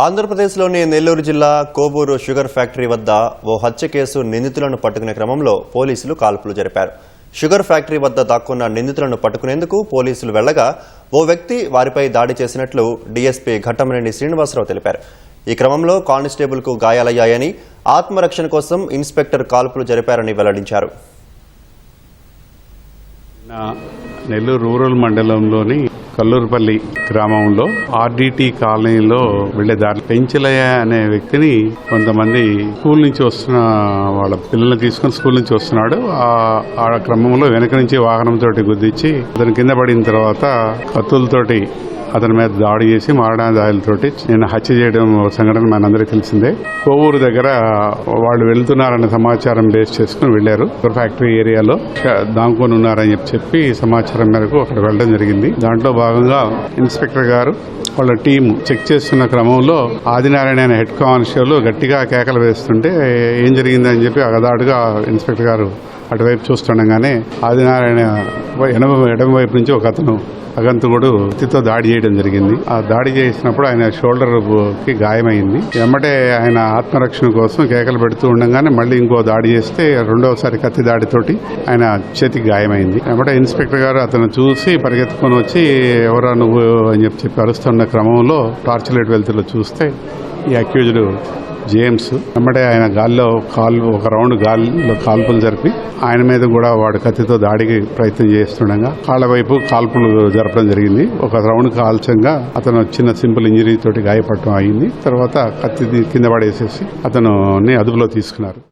ఆంధ్రప్రదేశ్లోని నెల్లూరు జిల్లా కోబూరు sugar factory వద్ద ఓ హత్య కేసు నిందితులను పట్టుకునే క్రమంలో పోలీసులు కాల్పులు జరిపారు. షుగర్ ఫ్యాక్టరీ వద్ద దాక్కున్న నిందితులను పట్టుకునేందుకు పోలీసులు వెళ్ళగా ఓ వ్యక్తి వారిపై దాడి చేసినట్లు డీఎస్పీ ఘట్టమరెడ్డి శ్రీనివాసరావు తెలిపారు. ఈ క్రమంలో కానిస్టేబుల్కు గాయాలయ్యాయని ఆత్మరక్షణ కోసం ఇన్స్పెక్టర్ కాల్పులు జరిపారని వెల్లడించారు. నెల్లూరు రూరల్ మండలంలోని కల్లూరుపల్లి గ్రామంలో ఆర్డిటి కాలనీలో వెళ్ళే దారి పెంచలయ్య అనే వ్యక్తిని కొంతమంది స్కూల్ నుంచి వస్తున్న వాళ్ళ పిల్లల్ని తీసుకుని స్కూల్ నుంచి వస్తున్నాడు. ఆ- క్రమంలో వెనక నుంచి వాహనంతో గుద్దించి అతను కింద పడిన తర్వాత కత్తులతోటి అతని మీద దాడి చేసి మారణాదాయులతోటి నేను హత్య చేయడం సంఘటన మనందరికీ తెలిసిందే. కోవూరు దగ్గర వాళ్ళు వెళ్తున్నారన్న సమాచారం బేస్ చేసుకుని వెళ్ళారు ఫ్యాక్టరీ ఏరియాలో దాంకొని ఉన్నారని చెప్పి చెప్పి సమాచారం మేరకు అక్కడ వెళ్ళడం జరిగింది. దాంట్లో భాగంగా ఇన్స్పెక్టర్ గారు వాళ్ళ టీం చెక్ చేస్తున్న క్రమంలో ఆదినారాయణ అనే హెడ్ కానిస్టేబుల్ గట్టిగా కేకలు వేస్తుంటే ఏం జరిగిందని చెప్పి అగదాడుగా ఇన్స్పెక్టర్ గారు అటువైపు చూస్తుండగానే ఆదినారాయణ ఎడమ ఎడమ వైపు నుంచి ఒక అతను అగంతకుడు కత్తితో దాడి చేయడం జరిగింది. ఆ దాడి చేసినప్పుడు ఆయన షోల్డర్కి గాయమైంది. వెంబటే ఆయన ఆత్మరక్షణ కోసం కేకలు పెడుతూ ఉండగానే మళ్ళీ ఇంకో దాడి చేస్తే రెండవసారి కత్తి దాడితోటి ఆయన చేతికి గాయమైంది. వెంబటే ఇన్స్పెక్టర్ గారు అతను చూసి పరిగెత్తుకొని వచ్చి ఎవరా నువ్వు? అని చెప్పి చెప్పి అరుస్తున్న క్రమంలో టార్చ్ లైట్ చూస్తే ఈ అక్యూజ్డ్ జేమ్స్. వెంబడే ఆయన గాల్లో కాలు ఒక రౌండ్ గాల్లో కాల్పులు జరిపి ఆయన మీద కూడా వాడు కత్తితో దాడికి ప్రయత్నం చేస్తుండగా కాళ్ళ వైపు కాల్పులు జరపడం జరిగింది. ఒక రౌండ్ కాల్చంగా అతను చిన్న సింపుల్ ఇంజరీ తోటి గాయపడటం అయింది. తర్వాత కత్తి కింద పడేసేసి అతను అదుపులో తీసుకున్నారు.